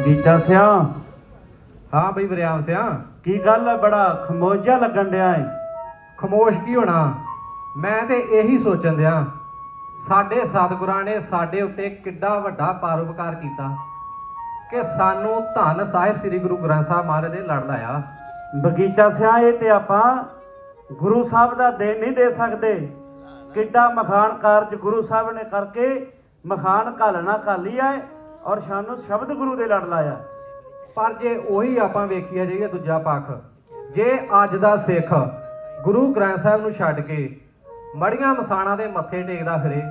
ਬਗੀਚਾ ਸਿਆ? ਹਾਂ ਬਈ ਵਰਿਆਮ ਸਿਆ। ਕੀ ਗੱਲ ਹੈ ਬੜਾ ਖਮੋਜਾ ਲੱਗਣ ਡਿਆ ਏ? ਖਮੋਸ਼ ਕੀ ਹੋਣਾ? ਮੈਂ ਤੇ ਇਹੀ ਸੋਚਣ ਦਿਆਂ। ਸਾਡੇ ਸਤਿਗੁਰਾਂ ਨੇ ਸਾਡੇ ਉੱਤੇ ਕਿੱਡਾ ਵੱਡਾ ਪਰਉਪਕਾਰ ਕੀਤਾ ਕਿ ਸਾਨੂੰ ਧੰਨ ਸਾਹਿਬ ਸ੍ਰੀ ਗੁਰੂ ਗ੍ਰੰਥ ਸਾਹਿਬ ਮਹਾਰਾਜ ਦੇ ਲੜ ਲਾਇਆ। ਬਗੀਚਾ ਸਿਆ ਇਹ ਤੇ ਆਪਾਂ ਗੁਰੂ ਸਾਹਿਬ ਦਾ ਦੇ ਨਹੀਂ ਦੇ ਸਕਦੇ। ਕਿੱਡਾ ਮਖਾਨ ਕਾਰਜ ਗੁਰੂ ਸਾਹਿਬ ਨੇ ਕਰਕੇ ਮਖਾਨ ਘਾਲਣਾ ਘਾਲੀ ਹੈ ਔਰ ਸਾਨੂੰ ਸ਼ਬਦ ਗੁਰੂ ਦੇ ਲੜ ਲਾਇਆ। ਪਰ ਜੇ ਉਹੀ ਆਪਾਂ ਵੇਖੀਏ ਜਾਈਏ ਦੂਜਾ ਪੱਖ ਜੇ ਅੱਜ ਦਾ ਸਿੱਖ ਗੁਰੂ ਗ੍ਰੰਥ ਸਾਹਿਬ ਨੂੰ ਛੱਡ ਕੇ ਮੜੀਆਂ ਮਸਾਣਾ ਦੇ ਮੱਥੇ ਟੇਕਦਾ ਫਿਰੇ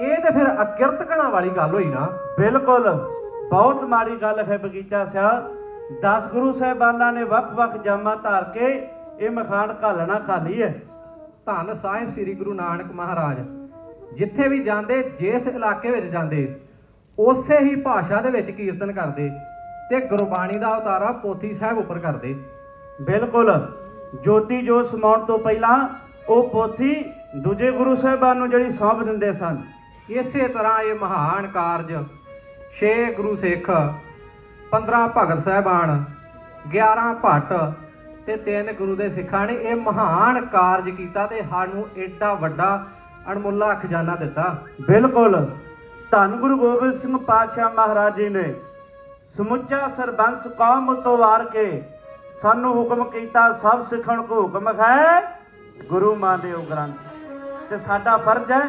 ਇਹ ਤੇ ਫਿਰ ਅਕਿਰਤ ਕਣਾ ਵਾਲੀ ਗੱਲ ਹੋਈ ਨਾ। ਬਿਲਕੁਲ ਬਹੁਤ ਮਾੜੀ ਗੱਲ ਹੈ ਬਗੀਚਾ ਸਿਆ। 10 ਗੁਰੂ ਸਾਹਿਬਾਨਾਂ ਨੇ ਵੱਖ-ਵੱਖ ਜਾਮਾਂ ਧਾਰ ਕੇ ਇਹ ਮਖਾਨ ਘਾਲਣਾ ਘਾਲੀ ਹੈ। ਧੰਨ ਸਾਹਿਬ ਸ੍ਰੀ ਗੁਰੂ ਨਾਨਕ ਮਹਾਰਾਜ ਜਿੱਥੇ ਵੀ ਜਾਂਦੇ ਜਿਸ ਇਲਾਕੇ ਵਿੱਚ ਜਾਂਦੇ ਉਸੇ ਹੀ ਭਾਸ਼ਾ ਦੇ ਵਿੱਚ ਕੀਰਤਨ ਕਰਦੇ ਤੇ ਗੁਰਬਾਣੀ ਦਾ ਉਤਾਰਾ ਪੋਥੀ ਸਾਹਿਬ ਉੱਪਰ ਕਰਦੇ। ਬਿਲਕੁਲ, ਜੋਤੀ ਜੋ ਸਮਾਉਣ ਤੋਂ ਪਹਿਲਾਂ ਉਹ ਪੋਥੀ ਦੂਜੇ ਗੁਰੂ ਸਾਹਿਬਾਨ ਨੂੰ ਜਿਹੜੀ ਸੌਂਪ ਦਿੰਦੇ ਸਨ। ਇਸੇ ਤਰ੍ਹਾਂ ਇਹ ਮਹਾਨ ਕਾਰਜ 6 ਗੁਰੂ ਸਿੱਖ 15 ਭਗਤ ਸਾਹਿਬਾਨ 11 ਭੱਟ ਤੇ ਤਿੰਨ ਗੁਰੂ ਦੇ ਸਿੱਖਾਂ ਨੇ ਇਹ ਮਹਾਨ ਕਾਰਜ ਕੀਤਾ ਤੇ ਸਾਨੂੰ ਏਡਾ ਵੱਡਾ ਅਣਮੁੱਲਾ ਖਜ਼ਾਨਾ ਦਿੱਤਾ। ਬਿਲਕੁਲ ਧੰਨ ਗੁਰੂ ਗੋਬਿੰਦ ਸਿੰਘ ਪਾਤਸ਼ਾਹ ਮਹਾਰਾਜ ਜੀ ਨੇ ਸਮੁੱਚਾ ਸਰਬੰਸ ਕੌਮ ਤੋਂ ਵਾਰ ਕੇ ਸਾਨੂੰ ਹੁਕਮ ਕੀਤਾ ਸਭ ਸਿੱਖਣ ਕੋ ਹੁਕਮ ਹੈ ਗੁਰੂ ਮਾਨਿਓ ਗ੍ਰੰਥ। ਤੇ ਸਾਡਾ ਫਰਜ਼ ਹੈ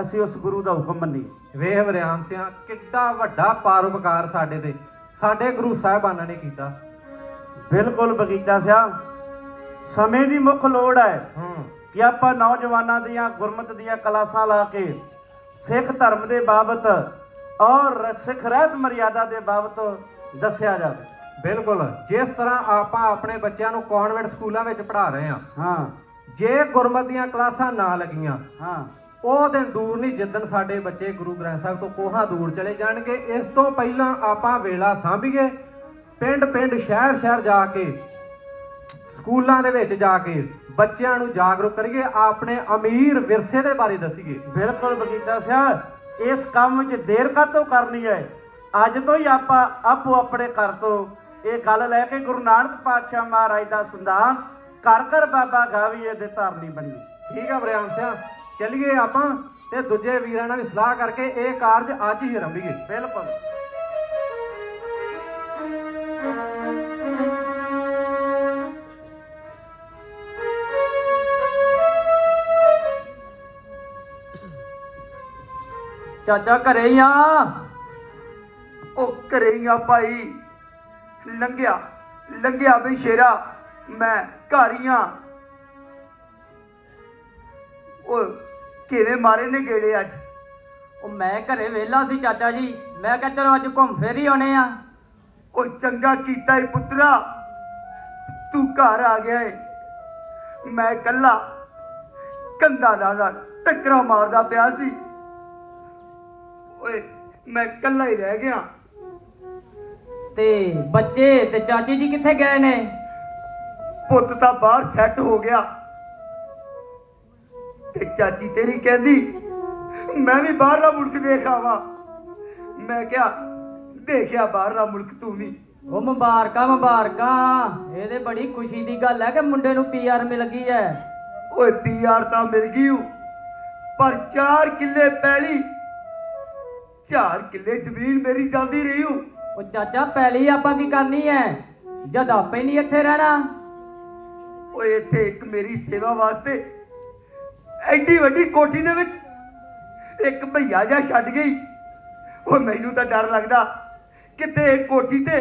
ਅਸੀਂ ਉਸ ਗੁਰੂ ਦਾ ਹੁਕਮ ਮੰਨੀਏ। ਵੇਖ ਵਰਿਆਮ ਸਿਆ ਕਿੱਡਾ ਵੱਡਾ ਪਰਉਪਕਾਰ ਸਾਡੇ ਤੇ ਸਾਡੇ ਗੁਰੂ ਸਾਹਿਬਾਨਾਂ ਨੇ ਕੀਤਾ। ਬਿਲਕੁਲ ਬਗੀਚਾ ਸਿਆ ਸਮੇਂ ਦੀ ਮੁੱਖ ਲੋੜ ਹੂੰ। ਕਿ ਆਪਾਂ ਨੌਜਵਾਨਾਂ ਦੀਆਂ ਗੁਰਮਤ ਦੀਆਂ ਕਲਾਸਾਂ ਲਾ ਕੇ ਸਿੱਖ ਧਰਮ ਦੇ ਬਾਬਤ ਔਰ ਸਿੱਖ ਰਹਿਤ ਮਰਿਆਦਾ ਦੇ ਬਾਬਤ ਦੱਸਿਆ ਜਾਵੇ। ਬਿਲਕੁਲ। ਜਿਸ ਤਰ੍ਹਾਂ ਆਪਾਂ ਆਪਣੇ ਬੱਚਿਆਂ ਨੂੰ ਕਨਵੈਂਟ ਸਕੂਲਾਂ ਵਿੱਚ ਪੜ੍ਹਾ ਰਹੇ ਹਾਂ। ਹਾਂ। ਜੇ ਗੁਰਮਤ ਦੀਆਂ ਕਲਾਸਾਂ ਨਾ ਲੱਗੀਆਂ ਹਾਂ। ਉਹ ਦਿਨ ਦੂਰ ਨਹੀਂ ਜਿੱਦਣ ਸਾਡੇ ਬੱਚੇ ਗੁਰੂ ਗ੍ਰੰਥ ਸਾਹਿਬ ਤੋਂ ਕੋਹਾਂ ਦੂਰ ਚਲੇ ਜਾਣਗੇ ਇਸ ਤੋਂ ਪਹਿਲਾਂ ਆਪਾਂ ਵੇਲਾ ਸਾਂਭੀਏ ਪਿੰਡ ਪਿੰਡ ਸ਼ਹਿਰ ਸ਼ਹਿਰ ਜਾ ਕੇ ਸਕੂਲਾਂ ਦੇ ਵਿੱਚ ਜਾ ਕੇ ਬੱਚਿਆਂ ਨੂੰ ਜਾਗਰੂਕ ਕਰੀਏ ਆਪਣੇ ਅਮੀਰ ਵਿਰਸੇ ਦੇ ਬਾਰੇ ਦੱਸੀਏ। ਬਿਲਕੁਲ ਬਗੀਚਾ ਸਿਆ ਇਸ ਕੰਮ ਵਿੱਚ ਦੇਰ ਕਾਤੋਂ ਕਰਨੀ ਹੈ? ਅੱਜ ਤੋਂ ਹੀ ਆਪਾਂ ਆਪੋ ਆਪਣੇ ਘਰ ਤੋਂ ਇਹ ਗੱਲ ਲੈ ਕੇ ਗੁਰੂ ਨਾਨਕ ਪਾਤਸ਼ਾਹ ਮਹਾਰਾਜ ਦਾ ਸੰਦਾਨ ਘਰ ਘਰ ਬਾਬਾ ਗਾਵੀਏ ਦੇ ਧਾਰਨੀ ਬਣੀ ਠੀਕ ਆ ਬਰਿਆਮ ਸਿਆ ਚੱਲੀਏ ਆਪਾਂ ਤੇ ਦੂਜੇ ਵੀਰਾਂ ਨਾਲ ਵੀ ਸਲਾਹ ਕਰਕੇ ਇਹ ਕਾਰਜ ਅੱਜ ਹੀ ਆਰੰਭੀਏ। ਬਿਲਕੁਲ। ਚਾਚਾ ਘਰੇ ਹੀ ਆ। ਉਹ ਘਰੇ ਹੀ ਆ ਭਾਈ। ਲੰਘਿਆ ਲੰਘਿਆ ਬਈ ਸ਼ੇਰਾ। ਮੈਂ ਘਰ ਹੀ ਆ। ਉਹ ਕਿਵੇਂ ਮਾਰੇ ਨੇ ਗੇੜੇ ਅੱਜ? ਉਹ ਮੈਂ ਘਰੇ ਵਿਹਲਾ ਸੀ ਚਾਚਾ ਜੀ। ਮੈਂ ਕਿਹਾ ਚਲੋ ਅੱਜ ਘੁੰਮ ਫਿਰ ਹੀ ਆਉਣੇ ਆ। ਉਹ ਚੰਗਾ ਕੀਤਾ ਈ ਪੁੱਤਰਾ। ਤੂੰ ਘਰ ਆ ਗਿਆ ਏ। ਮੈਂ ਕੱਲਾ ਕੰਦਾ ਨਾਲ ਟੱਕਰਾ ਮਾਰਦਾ ਪਿਆ ਸੀ। ਓਏ ਮੈਂ ਕੱਲਾ ਹੀ ਰਹਿ ਗਿਆ। ਤੇ ਬੱਚੇ ਤੇ ਚਾਚੀ ਜੀ ਕਿੱਥੇ ਗਏ ਨੇ? ਪੁੱਤ ਤਾਂ ਬਾਹਰ ਸੈੱਟ ਹੋ ਗਿਆ। ਤੇ ਚਾਚੀ ਤੇਰੀ ਕਹਿੰਦੀ ਮੈਂ ਵੀ ਬਾਹਰਲਾ ਮੁਲਕ ਦੇਖ ਆਵਾਂ। ਮੈਂ ਕਿਹਾ ਦੇਖਿਆ ਬਾਹਰਲਾ ਮੁਲਕ ਤੂੰ ਵੀ। ਉਹ ਮੁਬਾਰਕਾਂ ਮੁਬਾਰਕਾਂ। ਇਹਦੇ ਬੜੀ ਖੁਸ਼ੀ ਦੀ ਗੱਲ ਹੈ ਕਿ ਮੁੰਡੇ ਨੂੰ ਪੀਆਰ ਮਿਲ ਗਈ ਹੈ। ਓਏ ਪੀਆਰ ਤਾਂ ਮਿਲ ਗਈ ਊ, ਪਰ 4 ਕਿੱਲੇ ਪੈਲੀ 4 ਕਿੱਲੇ ਜ਼ਮੀਨ ਮੇਰੀ ਜਾਂਦੀ ਰਹੀ। ਉਹ ਚਾਚਾ ਪਹਿਲੀ ਆਪਾਂ ਕੀ ਕਰਨੀ ਹੈ ਜਦ ਆਪੇ ਨਹੀਂ ਇੱਥੇ ਰਹਿਣਾ। ਓਏ ਇੱਥੇ ਇੱਕ ਮੇਰੀ ਸੇਵਾ ਵਾਸਤੇ ਐਡੀ ਵੱਡੀ ਕੋਠੀ ਦੇ ਵਿੱਚ ਇੱਕ ਭਈਆ ਜਿਹਾ ਛੱਡ ਗਈ। ਓਏ ਮੈਨੂੰ ਤਾਂ ਡਰ ਲੱਗਦਾ ਕਿਤੇ ਇਹ ਕੋਠੀ ਤੇ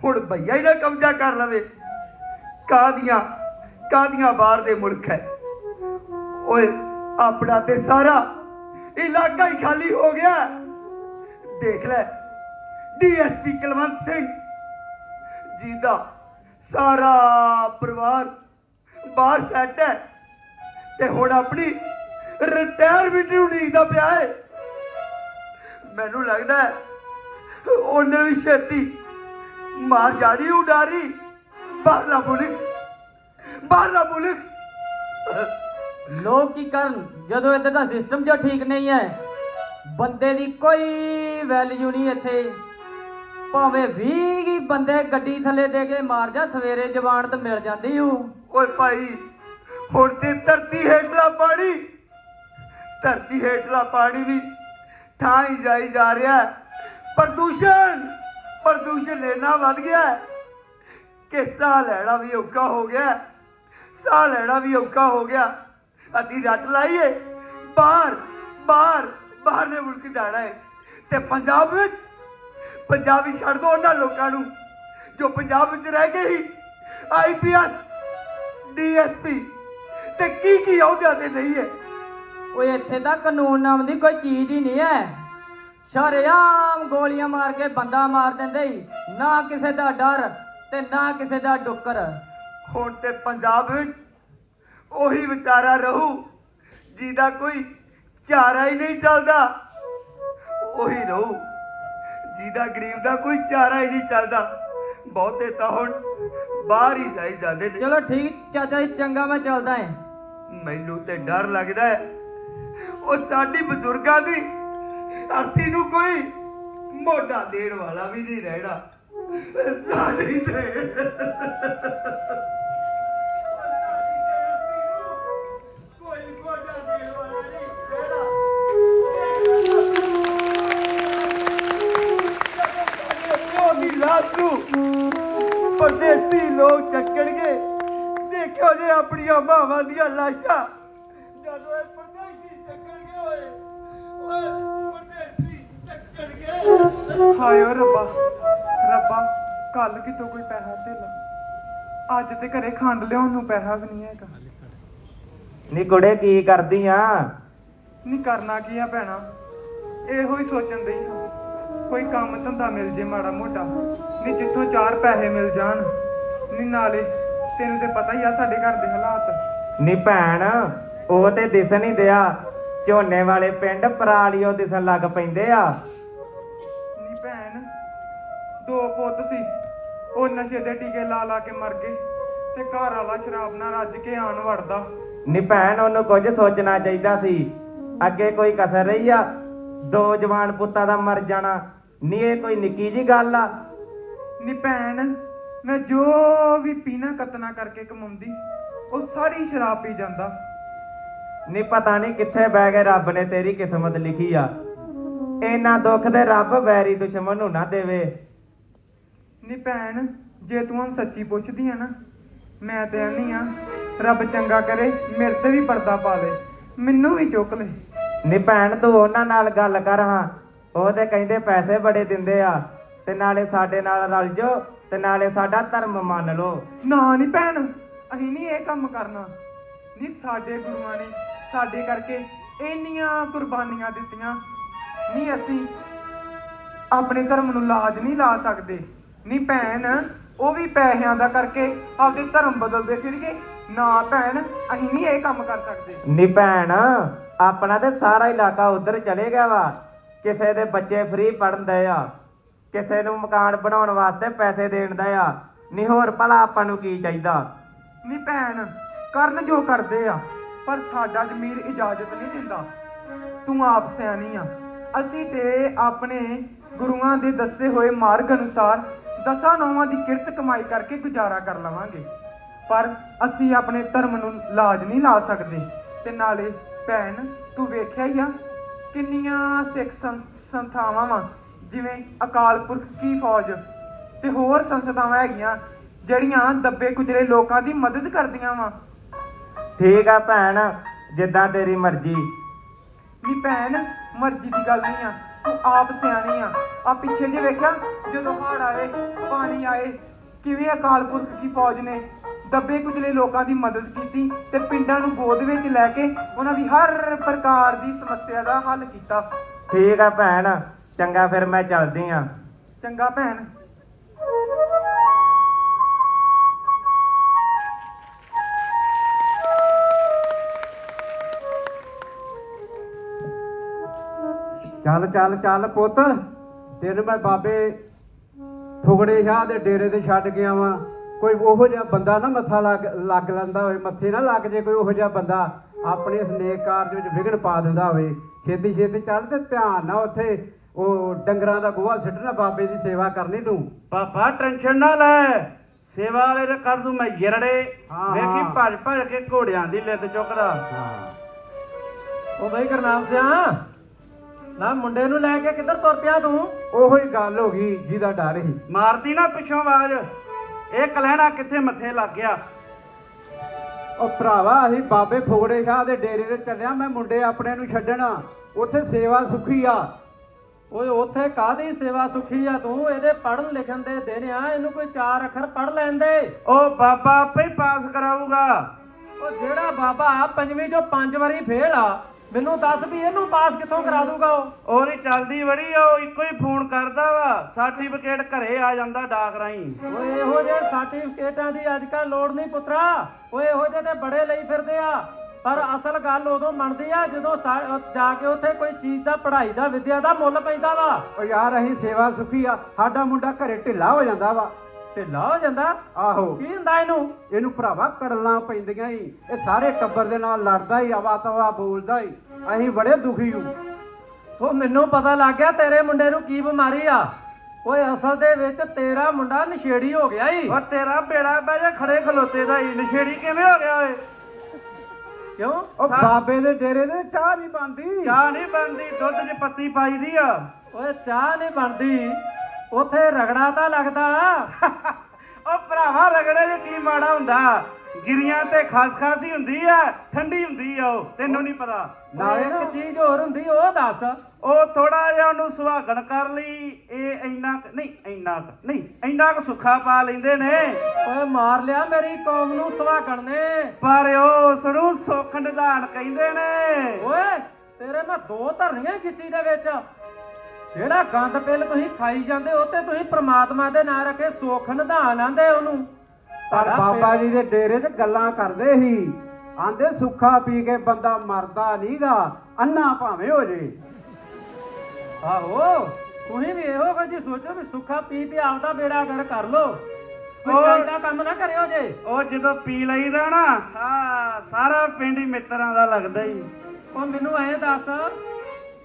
ਹੁਣ ਭਈਆ ਹੀ ਨਾ ਕਬਜ਼ਾ ਕਰ ਲਵੇ। ਕਾਦੀਆਂ ਕਾਦੀਆਂ ਬਾਹਰ ਦੇ ਮੁਲਕ ਹੈ ਓਏ ਆਪਣਾ ਤੇ ਸਾਰਾ ਇਲਾਕਾ ਹੀ ਖਾਲੀ ਹੋ ਗਿਆ। ਦੇਖ ਲੈ। ਡੀਐਸਪੀ ਕੁਲਵੰਤ ਸਿੰਘ ਜੀ ਦਾ ਸਾਰਾ ਪਰਿਵਾਰ ਬਾਹਰ ਸੈੱਟ ਹੈ ਤੇ ਹੁਣ ਆਪਣੀ ਰਿਟਾਇਰਮੈਂਟ ਨੂੰ ਉਡੀਕਦਾ ਪਿਆ ਹੈ। ਮੈਨੂੰ ਲੱਗਦਾ ਉਹਨੇ ਵੀ ਛੇਤੀ ਮਾਰ ਜਾਣੀ, ਉਡਾਰੀ। ਬਾਹਰਲਾ ਮੁਲਕ ਬਾਹਰਲਾ ਮੁਲਕ। ਲੋਕ ਕੀ ਕਰਨ? ਜਦੋਂ ਇੱਧਰ ਦਾ ਸਿਸਟਮ ਜੋ ਠੀਕ ਨਹੀਂ ਹੈ ਬੰਦੇ ਦੀ ਕੋਈ ਵੈਲਿਊ ਨਹੀਂ ਇੱਥੇ। ਭਾਵੇਂ 20 ਹੀ ਬੰਦੇ ਗੱਡੀ ਥੱਲੇ ਦੇ ਕੇ ਮਾਰ ਜਾ ਸਵੇਰੇ ਜਵਾਨ ਤੇ ਮਿਲ ਜਾਂਦੀ ਹੂ ਓਏ ਭਾਈ, ਹੁਣ ਤੇ ਧਰਤੀ ਹੇਠਲਾ ਪਾਣੀ। ਧਰਤੀ ਹੇਠਲਾ ਪਾਣੀ ਵੀ ਠਾਂ ਹੀ ਜਾਈ ਜਾ ਰਿਹਾ ਪ੍ਰਦੂਸ਼ਣ ਪ੍ਰਦੂਸ਼ਣ ਇੰਨਾ ਵੱਧ ਗਿਆ ਕਿ ਸਾਹ ਲੈਣਾ ਵੀ ਔਖਾ ਹੋ ਗਿਆ ਸਾਹ ਲੈਣਾ ਵੀ ਔਖਾ ਹੋ ਗਿਆ। ਅਸੀਂ ਰੱਟ ਲਾਈਏ। ਬਾਹਰ ਬਾਹਰ ਬਾਹਰਲੇ ਮੁਲਕ ਜਾਣਾ ਹੈ। ਤੇ ਪੰਜਾਬ ਵਿੱਚ ਪੰਜਾਬ ਛੱਡ ਦੋ ਉਹਨਾਂ ਲੋਕਾਂ ਨੂੰ ਜੋ ਪੰਜਾਬ ਵਿੱਚ ਰਹਿ ਗਏ ਹੀ ਆਈਪੀਐਸ ਡੀਐਸਪੀ ਤੇ ਕੀ ਕੀ ਅਹੁਦਿਆਂ ਤੇ ਨਹੀਂ ਹੈ। ਓਏ ਇੱਥੇ ਤਾਂ ਕਾਨੂੰਨ ਨਾਮ ਦੀ ਕੋਈ ਚੀਜ਼ ਹੀ ਨਹੀਂ ਹੈ। ਸ਼ਰੇਆਮ ਗੋਲੀਆਂ ਮਾਰ ਕੇ ਬੰਦਾ ਮਾਰ ਦਿੰਦੇ ਹੀ ਨਾ ਕਿਸੇ ਦਾ ਡਰ ਤੇ ਨਾ ਕਿਸੇ ਦਾ ਡੁੱਕਰ। ਹੁਣ ਤੇ ਪੰਜਾਬ ਵਿੱਚ ਉਹੀ ਵਿਚਾਰਾ ਰਹੂ ਜਿਹਦਾ ਕੋਈ ਚਾਰਾ ਹੀ ਨਹੀਂ ਚੱਲਦਾ। ਉਹੀ ਰਹੂ ਜਿਹਦਾ ਗਰੀਬ ਦਾ ਕੋਈ ਚਾਰਾ ਹੀ ਨਹੀਂ ਚੱਲਦਾ। ਬਹੁਤੇ ਤਾਂ ਹੁਣ ਬਾਹਰ ਹੀ ਜਾਈ ਜਾਂਦੇ ਨੇ। ਚਲੋ ਠੀਕ ਚਾਚਾ ਜੀ ਚੰਗਾ ਮੈਂ ਚੱਲਦਾ ਏ ਮੈਨੂੰ ਤੇ ਡਰ ਲੱਗਦਾ ਹੈ। ਉਹ ਸਾਡੀ ਬਜ਼ੁਰਗਾਂ ਦੀ ਅਰਥੀ ਨੂੰ ਕੋਈ ਮੋਢਾ ਦੇਣ ਵਾਲਾ ਵੀ ਨਹੀਂ ਰਹਿਣਾ। ਸਾਡੀ ਤੇ ਪਰਦੇਸੀ ਲੋਕ ਚੱਕਣਗੇ। ਦੇਖਿਓ ਜੇ ਆਪਣੀਆਂ ਮਾਵਾਂ ਦੀਆਂ ਲਾਸ਼ਾਂ ਜਦੋਂ ਇਹ ਪਰਦੇਸੀ ਚੱਕਣਗੇ ਓਏ ਓਏ ਪਰਦੇਸੀ ਚੱਕਣਗੇ। ਹਾਏ ਓ ਰੱਬਾ ਰੱਬਾ ਕੱਲ ਕਿਤੋਂ ਕੋਈ ਪੈਸਾ ਧੇਲਾ। ਅੱਜ ਤੇ ਘਰੇ ਖੰਡ ਲਿਆਉਣ ਨੂੰ ਪੈਸਾ ਵੀ ਨਹੀਂ ਹੈਗਾ। ਨੀ ਕੁੜੇ ਕੀ ਕਰਦੀ ਆ? ਨਹੀਂ ਕਰਨਾ ਕੀ ਆ ਭੈਣਾ? ਇਹੋ ਹੀ ਸੋਚਣ ਦਈ ਹਾਂ। ਕੋਈ ਕੰਮ ਧੰਦਾ ਮਿਲ ਜੇ ਮਾੜਾ ਮੋਟਾ। ਨਹੀਂ ਜਿੱਥੋਂ ਚਾਰ ਪੈਸੇ ਮਿਲ ਜਾਣ। ਨਹੀਂ ਨਾਲੇ ਤੈਨੂੰ ਤੇ ਪਤਾ ਹੀ ਆ ਸਾਡੇ ਘਰ ਦੇ ਹਾਲਾਤ। ਨੀ ਭੈਣ ਉਹ ਤੇ ਦਿਸ ਨਹੀਂ ਦਿਆ। ਝੋਨੇ ਵਾਲੇ ਪਿੰਡ ਪਰਾਲੀਓ ਦਿਸਣ ਲੱਗ ਪੈਂਦੇ ਆ। ਨਹੀਂ ਭੈਣ ਦੋ ਪੁੱਤ ਸੀ। ਉਹ ਨਸ਼ੇ ਦੇ ਟੀਕੇ ਲਾ ਲਾ ਕੇ ਮਰ ਗਏ ਤੇ ਘਰ ਵਾਲਾ ਸ਼ਰਾਬ ਨਾਲ ਰੱਜ ਕੇ ਆਣ ਵੜਦਾ। ਨੀ ਭੈਣ ਉਹਨੂੰ ਕੁਝ ਸੋਚਣਾ ਚਾਹੀਦਾ ਸੀ। ਅੱਗੇ ਕੋਈ ਕਸਰ ਰਹੀ ਆ। ਦੋ ਜਵਾਨ ਪੁੱਤਾਂ ਦਾ ਮਰ ਜਾਣਾ। ਨੀ ਇਹ ਕੋਈ ਨਿੱਕੀ ਜੀ ਗੱਲ ਆ। ਨੀ ਭੈਣ ਮੈਂ ਜੋ ਵੀ ਪੀਣਾ ਕਤਨਾ ਕਰਕੇ ਕਮਾਉਂਦੀ ਉਹ ਸਾਰੀ ਸ਼ਰਾਬ ਪੀ ਜਾਂਦਾ। ਨੀ ਪਤਾ ਨਹੀਂ ਕਿੱਥੇ ਬਹਿ ਗਏ ਰੱਬ ਨੇ ਤੇਰੀ ਕਿਸਮਤ ਲਿਖੀ ਆ। ਇੰਨਾ ਦੁੱਖ ਦੇ ਰੱਬ ਵੈਰੀ ਦੁਸ਼ਮਣ ਨੂੰ ਨਾ ਦੇਵੇ। ਨੀ ਭੈਣ ਜੇ ਤੂੰ ਹੁਣ ਸੱਚੀ ਪੁੱਛਦੀ ਆ ਨਾ ਮੈਂ ਤੇ ਆਨੀ ਆ ਰੱਬ ਚੰਗਾ ਕਰੇ ਮੇਰੇ ਤੇ ਵੀ ਪਰਦਾ ਪਾ ਦੇ ਮੈਨੂੰ ਵੀ ਚੁੱਕ ਲੈ। ਨੀ ਭੈਣ ਤੂੰ ਉਹਨਾਂ ਨਾਲ ਗੱਲ ਕਰ ਹਾਂ ਉਹ ਤੇ ਕਹਿੰਦੇ ਪੈਸੇ ਬੜੇ ਦਿੰਦੇ ਆ ਤੇ ਨਾਲੇ ਸਾਡੇ ਨਾਲ ਰਲ ਜਾਓ ਤੇ ਨਾਲੇ ਸਾਡਾ ਧਰਮ ਮੰਨ ਲਓ। ਨਾ ਨੀ ਭੈਣ, ਅਸੀਂ ਨਹੀਂ ਇਹ ਕੰਮ ਕਰਨਾ। ਨੀ ਸਾਡੇ ਗੁਰੂਆਂ ਨੇ ਸਾਡੇ ਕਰਕੇ ਇੰਨੀਆਂ ਕੁਰਬਾਨੀਆਂ ਦਿੱਤੀਆਂ। ਨਹੀਂ ਅਸੀਂ ਆਪਣੇ ਧਰਮ ਨੂੰ ਲਾਜ ਨਹੀਂ ਲਾ ਸਕਦੇ। ਨੀ ਭੈਣ, ਉਹ ਵੀ ਪੈਸਿਆਂ ਦਾ ਕਰਕੇ ਆਪਦੇ ਧਰਮ ਬਦਲਦੇ ਫਿਰਗੇ। ਨਾ ਭੈਣ, ਅਸੀਂ ਨਹੀਂ ਇਹ ਕੰਮ ਕਰ ਸਕਦੇ। ਨੀ ਭੈਣ, ਆਪਣਾ ਤੇ ਸਾਰਾ ਇਲਾਕਾ ਉਧਰ ਚਲੇ ਗਿਆ ਵਾ। ਕਿਸੇ ਦੇ ਬੱਚੇ ਫ੍ਰੀ ਪੜਨ ਦੇ ਆ। ਕਿਸੇ ਨੂੰ ਮਕਾਨ ਬਣਾਉਣ ਵਾਸਤੇ ਪੈਸੇ ਦੇਣ ਦਾ ਆ। ਨੀ ਹੋਰ ਭਲਾ ਆਪਾਂ ਨੂੰ ਕੀ ਚਾਹੀਦਾ? ਨੀ ਭੈਣ, ਕਰਨ ਜੋ ਕਰਦੇ ਆ, ਪਰ ਸਾਡਾ ਜ਼ਮੀਰ ਇਜਾਜ਼ਤ ਨਹੀਂ ਦਿੰਦਾ। ਤੂੰ ਆਪ ਸਿਆਣੀ ਆ। ਅਸੀਂ ਤੇ ਆਪਣੇ ਗੁਰੂਆਂ ਦੇ ਦੱਸੇ ਹੋਏ ਮਾਰਗ ਅਨੁਸਾਰ ਦਸਾਂ ਨੌਵਾਂ ਦੀ ਕਿਰਤ ਕਮਾਈ ਕਰਕੇ ਗੁਜ਼ਾਰਾ ਕਰ ਲਵਾਂਗੇ। ਪਰ ਅਸੀਂ ਆਪਣੇ ਧਰਮ ਨੂੰ ਲਾਜ ਨਹੀਂ ਲਾ ਸਕਦੇ। ਤੇ ਨਾਲੇ ਭੈਣ, ਤੂੰ ਵੇਖਿਆ ਹੀ ਆ, ਕਿੰਨੀਆਂ ਸਿੱਖ ਸੰ- ਸੰਸਥਾਵਾਂ ਵਾ। ਜਿਵੇਂ ਅਕਾਲ ਪੁਰਖ ਕੀ ਫੌਜ? ਤੇ ਹੋਰ ਸੰਸਥਾਵਾਂ ਹੈਗੀਆਂ ਜਿਹੜੀਆਂ ਦੱਬੇ ਕੁਚਲੇ ਲੋਕਾਂ ਦੀ ਮਦਦ ਕਰਦੀਆਂ ਵਾ। ਠੀਕ ਆ ਭੈਣ ਜਿੱਦਾਂ ਤੇਰੀ ਮਰਜ਼ੀ। ਨੀ ਭੈਣ ਮਰਜ਼ੀ ਦੀ ਗੱਲ ਨਹੀਂ ਆ ਤੂੰ ਆਪ ਸਿਆਣੀ ਆ। ਆ ਪਿੱਛੇ ਜੇ ਵੇਖਿਆ ਜਦੋਂ ਹੜ੍ਹ ਆਏ ਪਾਣੀ ਆਏ ਕਿਵੇਂ ਅਕਾਲ ਪੁਰਖ ਦੀ ਫੌਜ ਨੇ ਦੱਬੇ ਕੁਚਲੇ ਲੋਕਾਂ ਦੀ ਮਦਦ ਕੀਤੀ ਤੇ ਪਿੰਡਾਂ ਨੂੰ ਗੋਦ ਵਿੱਚ ਲੈ ਕੇ ਉਹਨਾਂ ਦੀ ਹਰ ਪ੍ਰਕਾਰ ਦੀ ਸਮੱਸਿਆ ਦਾ ਹੱਲ ਕੀਤਾ। ਠੀਕ ਆ ਭੈਣ ਚੰਗਾ ਫਿਰ ਮੈਂ ਚੱਲਦੀ ਆ। ਚੰਗਾ ਭੈਣ। ਚੱਲ ਚੱਲ ਚੱਲ ਪੁੱਤ ਤੈਨੂੰ ਮੈਂ ਬਾਬੇ ਫੁਗੜੇ ਸ਼ਾਹ ਦੇ ਡੇਰੇ ਤੇ ਛੱਡ ਗਿਆ ਵਾਂ ਕੋਈ ਉਹੋ ਜਿਹਾ ਬੰਦਾ ਨਾ ਮੱਥਾ ਲੱਗ ਲੱਗ ਲੈਂਦਾ ਹੋਵੇ ਮੱਥੇ ਨਾ ਲੱਗ ਜੇ ਕੋਈ ਉਹੋ ਜਿਹਾ ਬੰਦਾ ਆਪਣੇ ਇਸ ਨੇਕ ਕਾਰਜ ਵਿੱਚ ਵਿਘਨ ਪਾ ਦਿੰਦਾ ਹੋਵੇ। ਛੇਤੀ ਛੇਤੀ ਚੱਲ ਤੇ ਧਿਆਨ ਨਾਲ ਉੱਥੇ ਉਹ ਡੰਗਰਾਂ ਦਾ ਗੋਹਾ ਸਿੱਟਣਾ ਬਾਬੇ ਦੀ ਸੇਵਾ ਕਰਨੀ ਤੂੰ। ਬਾਬਾ ਟੈਨਸ਼ਨ ਨਾ ਲੈ। ਸੇਵਾ ਵਾਲੇ ਨੇ ਕਰ ਦੂੰ ਮੈਂ ਯਰੜੇ। ਹਾਂ, ਵੇਖੀ ਹਾਂ। ਭੱਜ ਭੱਜ ਕੇ ਘੋੜਿਆਂ ਦੀ ਲਿੱਦ ਚੁੱਕਦਾ ਹਾਂ। ਉਹ ਬਈ ਕਰਨਾਮ ਸਿਆ ਨਾ ਮੁੰਡੇ ਨੂੰ ਲੈ ਕੇ ਕਿੱਧਰ ਤੁਰ ਪਿਆ ਤੂੰ? ਉਹੋ ਹੀ ਗੱਲ ਹੋ ਗਈ ਜਿਹਦਾ ਡਰ ਸੀ। ਮਾਰਦੀ ਨਾ ਪਿੱਛੋਂ ਆਵਾਜ਼। ਇਹ ਕਲਹਿਣਾ ਕਿੱਥੇ ਮੱਥੇ ਲੱਗ ਗਿਆ? ਉਹ ਭਰਾਵਾ ਅਸੀਂ ਬਾਬੇ ਫੋੜੇ ਸ਼ਾਹ ਦੇ ਡੇਰੇ ਤੇ ਚੱਲਿਆ ਮੈਂ ਮੁੰਡੇ ਆਪਣੇ ਨੂੰ ਛੱਡਣਾ। ਉੱਥੇ ਸੇਵਾ ਸੁਖੀ ਆ। ਓਏ ਉੱਥੇ ਕਾਦੀ ਸੇਵਾ ਸੁਖੀ ਆ ਤੂੰ? ਇਹਦੇ ਪੜਨ ਲਿਖਣ ਦੇ ਦਿਨ ਆ ਇਹਨੂੰ ਕੋਈ ਚਾਰ ਅੱਖਰ ਪੜ ਲੈਂਦੇ। ਉਹ ਬਾਬਾ ਆਪੇ ਹੀ ਪਾਸ ਕਰਾਊਗਾ। ਉਹ ਜਿਹੜਾ ਬਾਬਾ ਪੰਜਵੀਂ ਚੋਂ ਪੰਜ ਵਾਰੀ ਫੇਲ ਆ ਮੈਨੂੰ ਦੱਸ ਵੀ ਇਹਨੂੰ ਪਾਸ ਕਿੱਥੋਂ ਕਰਾ ਦੂਗਾ ਉਹ? ਉਹ ਨਹੀਂ ਚੱਲਦੀ ਬੜੀ ਉਹ ਇੱਕੋ ਹੀ ਫੋਨ ਕਰਦਾ ਵਾ। ਸਰਟੀਫਿਕੇਟ ਘਰੇ ਆ ਜਾਂਦਾ ਡਾਕ ਰਾਹੀਂ। ਓਏ ਇਹੋ ਜਿਹੇ ਸਰਟੀਫਿਕੇਟਾਂ ਦੀ ਅੱਜ ਕੱਲ ਲੋੜ ਨਹੀਂ ਪੁੱਤਰਾ। ਓਏ ਇਹੋ ਜਿਹੇ ਤੇ ਬੜੇ ਲਈ ਫਿਰਦੇ ਆ। ਪਰ ਅਸਲ ਗੱਲ ਉਦੋਂ ਬਣਦੀ ਆ ਜਦੋਂ ਸਾ- ਅਹ ਜਾ ਕੇ ਉੱਥੇ ਕੋਈ ਚੀਜ਼ ਦਾ ਪੜ੍ਹਾਈ ਦਾ ਵਿਦਿਆ ਦਾ ਮੁੱਲ ਪੈਂਦਾ ਵਾ। ਉਹ ਯਾਰ ਅਸੀਂ ਸੇਵਾ ਸੁਖੀ ਆ। ਸਾਡਾ ਮੁੰਡਾ ਘਰੇ ਢਿੱਲਾ ਹੋ ਜਾਂਦਾ ਵਾ। ਢਿੱਲਾ ਹੋ ਜਾਂਦਾ? ਆਹੋ। ਕੀ ਹੁੰਦਾ ਇਹਨੂੰ? ਇਹਨੂੰ ਭਰਾਵਾ ਕੜਲਾਂ ਪੈਂਦੀਆਂ ਹੀ ਇਹ ਸਾਰੇ ਟੱਬਰ ਦੇ ਨਾਲ ਲੜਦਾ ਹੀ ਆਵਾ ਤਵਾ ਬੋਲਦਾ ਹੀ ਅਸੀਂ ਬੜੇ ਦੁਖੀ ਹੂੰ ਉਹ ਮੈਨੂੰ ਪਤਾ ਲੱਗ ਗਿਆ ਤੇਰੇ ਮੁੰਡੇ ਨੂੰ ਕੀ ਬਿਮਾਰੀ ਆ। ਓਏ ਅਸਲ ਦੇ ਵਿੱਚ ਤੇਰਾ ਮੁੰਡਾ ਨਸ਼ੇੜੀ ਹੋ ਗਿਆ ਈ। ਉਹ ਤੇਰਾ ਬੇੜਾ ਬਹਿ ਜਾ ਖੜੇ ਖਲੋਤੇ ਦਾ ਹੀ ਨਸ਼ੇੜੀ ਕਿਵੇਂ ਹੋ ਗਿਆ ਓਏ? ਕਿਉਂ? ਉਹ ਬਾਬੇ ਦੇ ਡੇਰੇ ਤੇ ਚਾਹ ਨਹੀਂ ਬੰਦੀ ਚਾਹ ਨਹੀਂ ਬਣਦੀ ਦੁੱਧ 'ਚ ਪੱਤੀ ਪਾਈਦੀ ਆ। ਓਏ ਚਾਹ ਨਹੀਂ ਬਣਦੀ। ਉਥੇ ਰਗੜਾ ਤਾਂ ਲੱਗਦਾ। ਉਹ ਭਰਾਵਾ ਰਗੜੇ 'ਚ ਕੀ ਮਾੜਾ ਹੁੰਦਾ? ਗਿਰੀਆਂ ਤੇ ਖਾਸ ਖਾਸ ਹੀ ਹੁੰਦੀ ਆ ਠੰਡੀ ਹੁੰਦੀ ਆ ਉਹ ਤੈਨੂੰ ਨਹੀਂ ਪਤਾ। ਨਾਲੇ ਇੱਕ ਚੀਜ਼ ਹੋਰ ਹੁੰਦੀ ਉਹ ਦੱਸ। ਉਹ ਥੋੜਾ ਜਿਹਾ ਉਹਨੂੰ ਸੁਹਾਗਣ ਕਰ ਲਈ ਇਹ ਇੰਨਾ ਕੁ- ਨਹੀਂ ਇੰਨਾ ਕੁ- ਨਹੀਂ ਇੰਨਾ ਕੁ ਸੁੱਖਾ ਪਾ ਲੈਂਦੇ ਨੇ। ਓਏ ਮਾਰ ਲਿਆ ਮੇਰੀ ਕੌਮ ਨੂੰ ਸੁਹਾਗਣ ਨੇ। ਪਰ ਉਹ ਉਸ ਨੂੰ ਸੁੱਖ ਨਿਧਾਨ ਕਹਿੰਦੇ ਨੇ। ਓਏ ਤੇਰੇ ਮੈਂ ਦੋ ਧਰਨੀਆਂ ਗਿੱਚੀ ਦੇ ਵਿੱਚ। ਜਿਹੜਾ ਗੰਦ ਪਿੱਲ ਤੁਸੀਂ ਖਾਈ ਜਾਂਦੇ ਉਹ ਤੇ ਤੁਸੀਂ ਪ੍ਰਮਾਤਮਾ ਦੇ ਨਾਂ ਰੱਖੇ ਸੁੱਖ ਨਿਧਾਨ ਆਂਦੇ ਉਹਨੂੰ। ਪਰ ਬਾਬਾ ਜੀ ਦੇ ਡੇਰੇ ਤੇ ਗੱਲਾਂ ਕਰਦੇ ਸੀ। ਆਂਦੇ ਸੁੱਖਾ ਪੀ ਕੇ ਬੰਦਾ ਮਰਦਾ ਨਹੀਂਗਾ ਅੰਨਾ ਭਾਵੇਂ ਹੋ ਜੇ। ਆਹੋ ਤੁਸੀਂ ਵੀ ਇਹੋ ਕੁਝ ਸੋਚੋ ਵੀ ਸੁੱਖਾ ਪੀ ਪੀ ਆਪਦਾ ਬੇੜਾ ਕਰ ਕਰ ਲੋ। ਕੋਈ। ਚਾਹੀਦਾ ਕੰਮ ਨਾ ਕਰਿਓ ਜੇ। ਉਹ ਜਦੋਂ ਪੀ ਲਈਦਾ ਨਾ ਹਾਂ ਸਾਰਾ ਪਿੰਡ ਹੀ ਮਿੱਤਰਾਂ ਦਾ ਲੱਗਦਾ ਹੀ। ਉਹ ਮੈਨੂੰ ਐਂ ਦੱਸ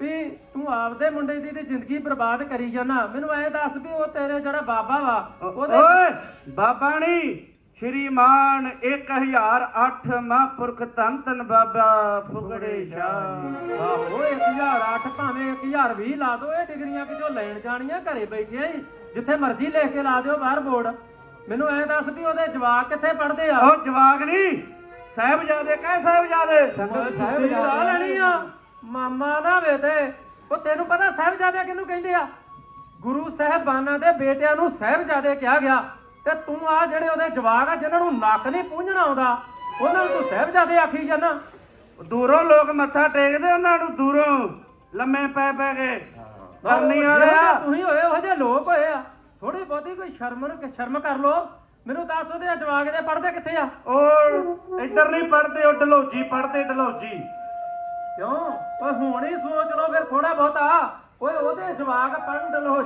ਵੀ ਤੂੰ ਆਪਦੇ ਮੁੰਡੇ ਦੀ ਤੇ ਜ਼ਿੰਦਗੀ ਬਰਬਾਦ ਕਰੀ ਜਾਣਾ ਮੈਨੂੰ ਐਂ ਦੱਸ ਵੀ ਉਹ ਤੇਰੇ ਜਿਹੜਾ ਬਾਬਾ ਵਾ ਉਹਦੇ ਓਏ ਬਾਬਾ ਨਹੀਂ ਸ਼੍ਰੀਮਾਨ 1008 ਮਹਾਂਪੁਰਖ ਧੰਨ ਧੰਨ ਬਾਬਾ ਫੁਗੜੇ ਸ਼ਾਹ। ਆਹੋ 1008 ਭਾਵੇਂ 1020 ਲਾ ਦੋ ਇਹ ਡਿਗਰੀਆਂ ਕਿਜੋ ਲੈਣ ਜਾਣੀਆਂ ਘਰੇ ਬੈਠੇ ਹੀ। ਜਿੱਥੇ ਮਰਜ਼ੀ ਲਿਖ ਕੇ ਲਾ ਦਿਓ ਬਾਹਰ ਬੋਰਡ। ਮੈਨੂੰ ਐਂ ਦੱਸ ਵੀ ਉਹਦੇ ਜਵਾਕ ਕਿੱਥੇ ਪੜਦੇ ਆ? ਉਹ ਜਵਾਗ ਨਹੀਂ ਸਾਹਿਬਜ਼ਾਦੇ ਕਹਿ ਸਾਹਿਬਜ਼ਾਦੇ। ਸਾਹਿਬ ਲਾ ਲੈਣੀ ਆ। ਮਾਮਾ ਨਾ ਵੇ ਤੇ। ਉਹ ਤੈਨੂੰ ਪਤਾ ਸਾਹਿਬਜ਼ਾਦੇ ਕਿਹਨੂੰ ਕਹਿੰਦੇ ਆ? ਗੁਰੂ ਸਾਹਿਬਾਨਾਂ ਦੇ ਬੇਟਿਆਂ ਨੂੰ ਸਾਹਿਬਜ਼ਾਦੇ ਕਿਹਾ ਗਿਆ। ਤੇ ਤੂੰ ਆ ਜਿਹੜੇ ਉਹਦੇ ਜਵਾਕ ਆ ਜਿਨ੍ਹਾਂ ਨੂੰ ਨੱਕ ਨਹੀਂ ਪੂੰਝਣਾ ਆਉਂਦਾ ਉਹਨਾਂ ਨੂੰ ਤੂੰ ਸਾਹਿਬਜ਼ਾਦੇ ਆਖੀ ਜਾਂਦਾ। ਦੂਰੋਂ ਲੋਕ ਮੱਥਾ ਟੇਕਦੇ ਉਹਨਾਂ ਨੂੰ ਦੂਰੋਂ ਲੰਮੇ ਪੈ ਪੈ ਕੇ ਕਰਨੀ ਵਾਲਿਆ ਤੁਸੀਂ ਹੋਏ ਉਹ ਜਿਹੇ ਲੋਕ ਹੋਏ ਆ। ਥੋੜੀ ਬਹੁਤੀ ਕੋਈ ਸ਼ਰਮ ਨੂੰ ਸ਼ਰਮ ਕਰ ਲੋ ਮੈਨੂੰ ਦੱਸ ਉਹਦੇ ਜਵਾਕ ਦੇ ਪੜਦੇ ਕਿੱਥੇ ਆ? ਉਹ ਇੱਧਰ ਨਹੀਂ ਪੜਦੇ ਉਹ ਢਲੋਜੀ ਪੜਦੇ ਢਲੋਜੀ ਕਿਉਂ? ਓਏ ਹੁਣ ਹੀ ਸੋਚ ਲਓ ਫਿਰ ਥੋੜਾ ਬਹੁਤਾ। ਓਏ ਉਹਦੇ ਜਵਾਕ ਪੜਨ ਦਲੋ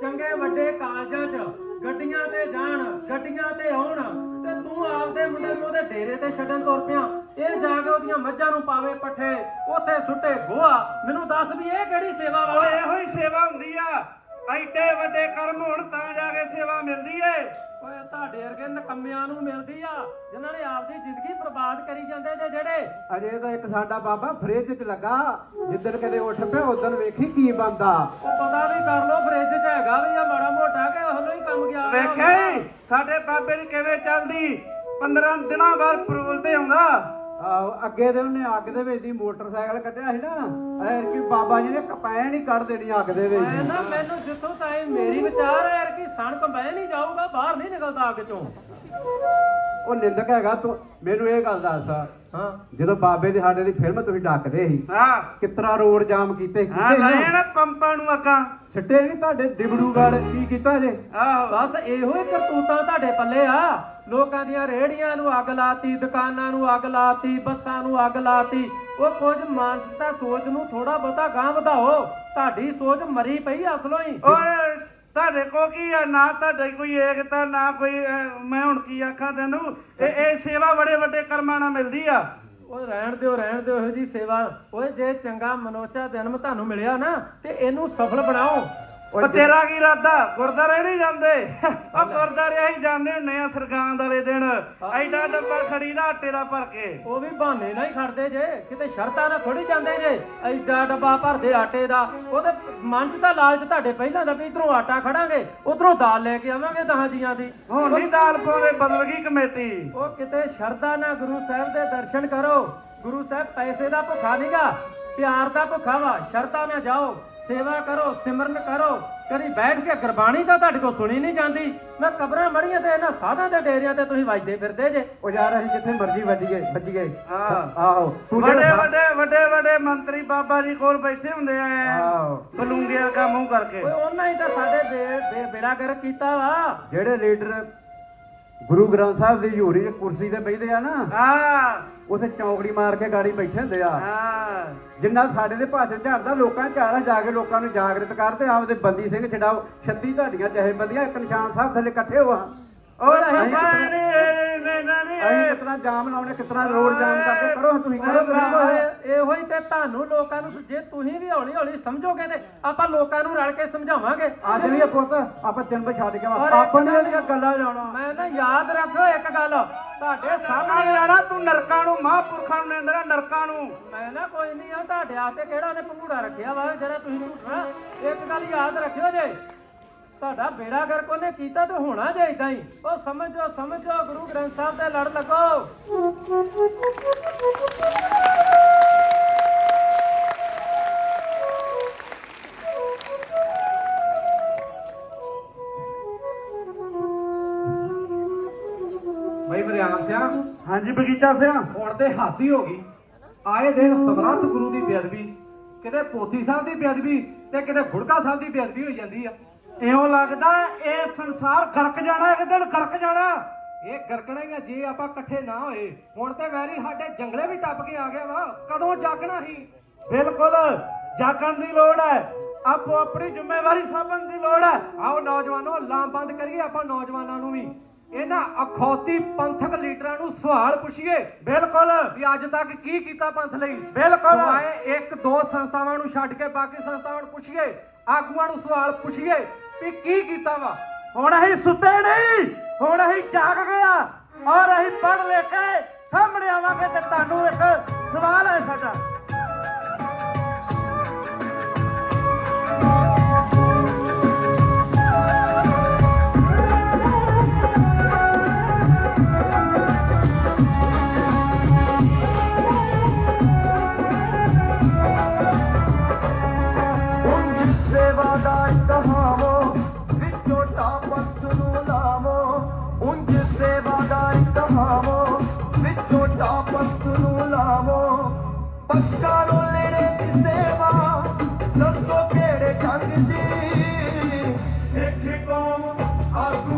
ਚੰਗੇ ਵੱਡੇ ਕਾਲਜਾਂ 'ਚ ਗੱਡੀਆਂ ਤੇ ਜਾਣ, ਗੱਡੀਆਂ ਤੇ ਆਉਣ ਤੇ ਤੂੰ ਆਪਦੇ ਮੁੰਡੇ ਨੂੰ ਉਹਦੇ ਡੇਰੇ ਤੇ ਛੱਡਣ ਤੁਰ ਪਿਆ। ਇਹ ਜਾ ਕੇ ਉਹਦੀਆਂ ਮੱਝਾਂ ਨੂੰ ਪਾਵੇ ਪੱਠੇ, ਉੱਥੇ ਸੁੱਟੇ ਗੋਹਾ। ਮੈਨੂੰ ਦੱਸ ਵੀ ਇਹ ਕਿਹੜੀ ਸੇਵਾ ਵਾ? ਓਏ ਇਹੋ ਹੀ ਸੇਵਾ ਹੁੰਦੀ ਆ। ਐਡੇ ਵੱਡੇ ਕਰਮ ਹੋਣ ਤਾਂ ਜਾ ਕੇ ਸੇਵਾ ਮਿਲਦੀ ਏ। ਓਏ ਤੁਹਾਡੇ ਵਰਗੇ ਨਕੰਮਿਆਂ ਨੂੰ ਮਿਲਦੀ ਆ ਜਿਨ੍ਹਾਂ ਨੇ ਆਪਦੀ ਜ਼ਿੰਦਗੀ ਬਰਬਾਦ ਕਰੀ ਜਾਂਦੇ ਜੇ ਜਿਹੜੇ। ਅਜੇ ਤਾਂ ਇੱਕ ਸਾਡਾ ਬਾਬਾ ਫ੍ਰਿਜ 'ਚ ਲੱਗਾ ਜਿੱਦਣ ਕਦੇ ਉੱਠ ਪਿਆ ਉਦੋਂ ਵੇਖੀ ਕੀ ਬੰਦਾ ਉਹ ਪਤਾ ਵੀ ਕਰ ਲੋ ਫ੍ਰਿਜ 'ਚ ਹੈਗਾ ਵੀ ਆ ਮਾੜਾ ਮੋਟਾ ਕਿ ਉਹਨੂੰ ਹੀ ਕੰਮ ਗਿਆ ਵੇਖਿਆ ਈ? ਸਾਡੇ ਬਾਬੇ ਦੀ ਕਿਵੇਂ ਚੱਲਦੀ? 15 ਦਿਨਾਂ ਬਾਅਦ ਪਰੋਲ ਤੇ ਆਉਂਦਾ। ਆਹੋ, ਅੱਗੇ ਦੇ ਉਹਨੇ ਅੱਗ ਦੇ ਵਿੱਚ ਦੀ ਮੋਟਰਸਾਈਕਲ ਕੱਢਿਆ ਸੀ ਨਾ। ਐਰ ਕੀ ਬਾਬਾ ਜੀ ਨੇ ਕਪੈਣ ਹੀ ਕੱਢ ਦੇਣੀ ਅੱਗ ਦੇ ਵਿੱਚ। ਨਾ, ਮੈਨੂੰ ਜਿੱਥੋਂ ਤਾਈਂ ਮੇਰੀ ਵਿਚਾਰ ਹੈ ਯਾਰ ਕਿ ਸਣ ਕੰਬੈ ਨਹੀਂ ਜਾਊਗਾ, ਬਾਹਰ ਨਹੀਂ ਨਿਕਲਦਾ ਅੱਗ ਚੋਂ। ਉਹ ਨਿੰਦਕ ਹੈਗਾ ਤੂੰ ਮੈਨੂੰ ਇਹ ਗੱਲ ਦੱਸ। ਹਾਂ। ਜਦੋਂ ਬਾਬੇ ਦੇ ਸਾਡੇ ਦੀ ਫਿਲਮ ਤੁਸੀਂ ਡੱਕਦੇ ਸੀ ਹਾਂ। ਕਿਤਰਾ ਰੋਡ ਜਾਮ ਕੀਤੇ ਸੀ, ਹਾਂ ਕੀਤੇ ਸੀ? ਲਾਏ ਨਾ? ਨਾ ਪੰਪਾਂ ਨੂੰ ਅੱਗਾ। ਛੱਡੇ ਨਹੀਂ ਤੁਹਾਡੇ ਡਿਬੜੂਗੜ ਕੀ ਕੀਤਾ ਜੇ? ਆਹੋ ਬਸ ਇਹੋ ਹੀ ਕਰਤੂਤਾਂ ਤੁਹਾਡੇ ਪੱਲੇ ਆ। ਲੋਕਾਂ ਦੀਆਂ ਰੇੜੀਆਂ ਨੂੰ ਅੱਗ ਲਾਤੀ ਦੁਕਾਨਾਂ ਨੂੰ ਅੱਗ ਲਾਤੀ ਬੱਸਾਂ ਨੂੰ ਅੱਗ ਲਾਤੀ। ਉਹ ਕੁਝ ਮਾਨਸਿਕਤਾ ਸੋਚ ਨੂੰ ਥੋੜਾ ਬਹੁਤਾ ਗਾਂ ਵਧਾਓ। ਤੁਹਾਡੀ ਸੋਚ ਮਰੀ ਪਈ ਅਸਲੋਂ ਹੀ। ਓਏ ਤੁਹਾਡੇ ਕੋ ਕੀ ਆ? ਨਾ ਤੁਹਾਡੇ ਕੋਈ ਏਕਤਾ ਨਾ ਕੋਈ ਅਹ, ਮੈਂ ਹੁਣ ਕੀ ਆਖਾਂ ਤੈਨੂੰ? ਇਹ ਇਹ ਸੇਵਾ ਬੜੇ ਵੱਡੇ ਕਰਮਾਂ ਨਾਲ ਮਿਲਦੀ ਆ। ਉਹ ਰਹਿਣ ਦਿਓ ਰਹਿਣ ਦਿਓ ਇਹੋ ਜੀ ਸੇਵਾ। ਓਏ ਜੇ ਚੰਗਾ ਮਨੋਚਾ ਜਨਮ ਤੁਹਾਨੂੰ ਮਿਲਿਆ ਨਾ ਤੇ ਇਹਨੂੰ ਸਫਲ ਬਣਾਓ। ਉਹ ਤੇਰਾ ਕੀ ਇਰਾਦਾ? ਗੁਰਦਾਰੇ ਨਹੀਂ ਜਾਂਦੇ। ਉਹ ਗੁਰਦਾਰੇ ਅਸੀਂ ਜਾਂਦੇ ਹੁੰਨੇ ਆ ਸਰਗਾਂਦ ਵਾਲੇ ਦਿਨ। ਐਡਾ ਡੱਬਾ ਖੜੀ ਦਾ ਆਟੇ ਦਾ ਭਰ ਕੇ। ਉਹ ਵੀ ਬਹਾਨੇ ਨਾਲ ਹੀ ਖੜਦੇ ਜੇ। ਕਿਤੇ ਸ਼ਰਤਾਂ ਨਾਲ ਥੋੜੀ ਜਾਂਦੇ ਜੇ। ਐਡਾ ਡੱਬਾ ਭਰਦੇ ਆਟੇ ਦਾ। ਉਹਦੇ ਮਨ 'ਚ ਤਾਂ ਲਾਲਚ ਤੁਹਾਡੇ ਪਹਿਲਾਂ ਦਾ ਵੀ ਇਧਰੋਂ ਆਟਾ ਖੜਾਂਗੇ ਉਧਰੋਂ ਦਾਲ ਲੈ ਕੇ ਆਵਾਂਗੇ ਦਹਾਂ ਜੀਆਂ ਦੀ। ਹੁਣ ਨਹੀਂ ਦਾਲ ਪਾਉਂਦੇ ਬਦਲ ਗਈ ਕਮੇਟੀ। ਉਹ ਕਿਤੇ ਸ਼ਰਧਾ ਨਾਲ ਗੁਰੂ ਸਾਹਿਬ ਦੇ ਦਰਸ਼ਨ ਕਰੋ। ਗੁਰੂ ਸਾਹਿਬ ਪੈਸੇ ਦਾ ਭੁੱਖਾ ਨਹੀਂਗਾ ਪਿਆਰ ਦਾ ਭੁੱਖਾ ਵਾ। ਸ਼ਰਧਾ ਨਾਲ ਜਾਓ। ਸੇਵਾ ਕਰੋ ਸਿਮਰਨ ਕਰੋ। ਕਦੀ ਬੈਠ ਕੇ ਗੁਰਬਾਣੀ ਤਾਂ ਤੁਹਾਡੇ ਕੋਲ ਸੁਣੀ ਨਹੀਂ ਜਾਂਦੀ। ਮੈਂ ਕਬਰਾਂ ਮੜੀਆਂ ਤੇ ਇਹਨਾਂ ਸਾਧਾਂ ਦੇ ਡੇਰਿਆਂ ਤੇ ਤੁਸੀਂ ਵੱਜਦੇ ਫਿਰਦੇ ਜੇ। ਉਹ ਯਾਰ ਅਸੀਂ ਜਿੱਥੇ ਮਰਜ਼ੀ ਵੱਜ ਗਏ ਵੱਜ ਗਏ। ਹਾਂ। ਆਹੋ ਤੂੰ ਵੱਡੇ ਜਿਹੜਾ ਵੱਡੇ ਵੱਡੇ ਵੱਡੇ ਮੰਤਰੀ ਬਾਬਾ ਜੀ ਕੋਲ ਬੈਠੇ ਹੁੰਦੇ ਆ। ਆਹੋ। ਬਲੂੰਗੇ ਵਰਗਾ ਮੂੰਹ ਕਰਕੇ। ਓਏ ਉਹਨਾਂ ਹੀ ਤਾਂ ਸਾਡੇ ਬੇੜਾ ਕਰ ਕੀਤਾ ਵਾ। ਜਿਹੜੇ ਲੀਡਰ ਗੁਰੂ ਗ੍ਰੰਥ ਸਾਹਿਬ ਦੀ ਹਜ਼ੂਰੀ 'ਚ ਕੁਰਸੀ ਤੇ ਬੈਠਦੇ ਆ ਨਾ ਹਾਂ। ਉਥੇ ਚੌਂਕੜੀ ਮਾਰ ਕੇ ਗਾੜੀ ਬੈਠੇ ਹੁੰਦੇ ਆ। ਹਾਂ। ਜਿੰਨਾ ਸਾਡੇ ਦੇ ਭਾਸ਼ਣ ਝਾੜਦਾ ਲੋਕਾਂ ਝਾੜਾ ਜਾ ਕੇ ਲੋਕਾਂ ਨੂੰ ਜਾਗਰਤ ਕਰਦੇ ਆਪਦੇ ਬੰਦੀ ਸਿੰਘ ਛਡਾਓ। 36 ਤੁਹਾਡੀਆਂ ਜਥੇਬੰਦੀਆਂ ਇੱਕ ਨਿਸ਼ਾਨ ਸਾਹਿਬ ਥੱਲੇ ਇਕੱਠੇ ਹੋਆ ਉਹ ਅਸੀਂ ਪਤਾ ਕਿਤਨਾ- ਨਹੀਂ ਨਹੀਂ ਨਹੀਂ ਅਸੀਂ ਕਿਤਨਾ ਜਾਮ ਲਾਉਣੇ ਕਿਤਨਾ ਰੋਡ ਜਾਮ ਕਰਕੇ ਕਰੋ ਤੁਸੀਂ ਕਰੋ ਤੁਸੀਂ ਭਰਾਵਾ, ਕਰੋ। ਇਹ- ਇਹੋ ਹੀ ਤੇ ਤੁਹਾਨੂੰ ਲੋਕਾਂ ਨੂੰ ਜੇ ਤੁਸੀਂ ਵੀ ਹੌਲੀ ਹੌਲੀ ਸਮਝੋਗੇ ਤੇ ਆਪਾਂ ਲੋਕਾਂ ਨੂੰ ਰਲ ਕੇ ਸਮਝਾਵਾਂਗੇ। ਅੱਜ ਵੀ ਇਹ ਪੁੱਤ ਆਪਾਂ ਜਨਮ ਛੱਡ ਕੇ ਔਰ ਆਵਾਂ ਇੱਕ ਆਪਾਂ ਨੇ ਗੱਲ- ਇਹਦੀਆਂ ਗੱਲਾਂ ਜਾਣਾ ਮੈਂ ਨਾ ਯਾਦ ਰੱਖਿਓ ਇੱਕ ਗੱਲ ਤੁਹਾਡੇ ਸਾਹਮਣੇ ਤੂੰ ਨਰਕਾਂ ਨੂੰ ਮਹਾਂਪੁਰਖਾਂ ਨੂੰ ਨਿੰਦਣਾ ਨਰਕਾਂ ਨੂੰ। ਮੈਂ ਨਾ ਕੋਈ ਨਹੀਂ ਆ ਤੁਹਾਡੇ ਆਤੇ ਕਿਹੜਾ ਨੇ ਪੰਘੂੜਾ ਰੱਖਿਆ ਵਾ ਜਿਹੜਾ ਤੁਸੀਂ ਝੂਠਣਾ ਇੱਕ ਗੱਲ ਯਾਦ ਰੱਖਿਓ ਜੇ। ਤੁਹਾਡਾ ਬੇੜਾ ਗਰਕ ਉਹਨੇ ਕੀਤਾ ਤੇ ਹੋਣਾ ਜੇ ਇਦਾਂ ਹੀ। ਉਹ ਸਮਝੋ ਸਮਝੋ ਗੁਰੂ ਗ੍ਰੰਥ ਸਾਹਿਬ ਦੇ ਲੜ ਲੱਗੋ। ਬਈ ਮਰਿਆਮ ਸਿਆ ਹਾਂਜੀ ਬਗੀਚਾ ਸਿਆ। ਹੁਣ ਤੇ ਹੱਦ ਹੀ ਹੋ ਗਈ। ਆਏ ਦਿਨ ਸਮਰੱਥ ਗੁਰੂ ਦੀ ਬੇਅਦਬੀ ਕਿਤੇ ਪੋਥੀ ਸਾਹਿਬ ਦੀ ਬੇਅਦਬੀ ਤੇ ਕਿਤੇ ਗੁੜਕਾ ਸਾਹਿਬ ਦੀ ਬੇਅਦਬੀ ਹੋਈ ਜਾਂਦੀ ਆ। ਇਉਂ ਲੱਗਦਾ ਇਹ ਸੰਸਾਰ ਗਰਕ ਜਾਣਾ ਇੱਕ ਦਿਨ ਗਰਕ ਜਾਣਾ। ਇਹ ਗਰਕਣਾ ਹੀ ਆ ਜੇ ਆਪਾਂ ਇਕੱਠੇ ਨਾ ਹੋਏ ਹੁਣ ਤੇ ਵੈਰੀ ਸਾਡੇ ਜੰਗਲੇ ਵੀ ਟੱਪ ਕੇ ਆ ਗਿਆ ਵਾ ਕਦੋਂ ਜਾਗਣਾ ਸੀ? ਬਿਲਕੁਲ ਜਾਗਣ ਦੀ ਲੋੜ ਹੈ। ਆਪੋ ਆਪਣੀ ਜ਼ਿੰਮੇਵਾਰੀ ਸਾਂਭਣ ਦੀ ਲੋੜ ਹੈ। ਆਓ ਨੌਜਵਾਨੋ ਲਾਮਬੰਦ ਕਰੀਏ ਆਪਾਂ ਨੌਜਵਾਨਾਂ ਨੂੰ ਵੀ। ਇਹਨਾਂ ਅਖੌਤੀ ਪੰਥਕ ਲੀਡਰਾਂ ਨੂੰ ਸਵਾਲ ਪੁੱਛੀਏ ਬਿਲਕੁਲ। ਵੀ ਅੱਜ ਤੱਕ ਕੀ ਕੀਤਾ ਪੰਥ ਲਈ? ਬਿਲਕੁਲ। ਇੱਕ ਦੋ ਸੰਸਥਾਵਾਂ ਨੂੰ ਛੱਡ ਕੇ ਬਾਕੀ ਸੰਸਥਾਵਾਂ ਨੂੰ ਪੁੱਛੀਏ ਆਗੂਆਂ ਨੂੰ ਸਵਾਲ ਪੁੱਛੀਏ ਵੀ ਕੀ ਕੀਤਾ ਵਾ? ਹੁਣ ਅਸੀਂ ਸੁੱਤੇ ਨਹੀਂ, ਹੁਣ ਅਸੀਂ ਜਾਗ ਗਿਆ ਔਰ ਅਸੀਂ ਪੜ੍ਹ ਲੈ ਕੇ ਸਾਹਮਣੇ ਆਵਾਂਗੇ ਤੇ ਤੁਹਾਨੂੰ ਇੱਕ ਸਵਾਲ ਹੈ ਸਾਡਾ। ਸਿੱਖ ਕੌਮ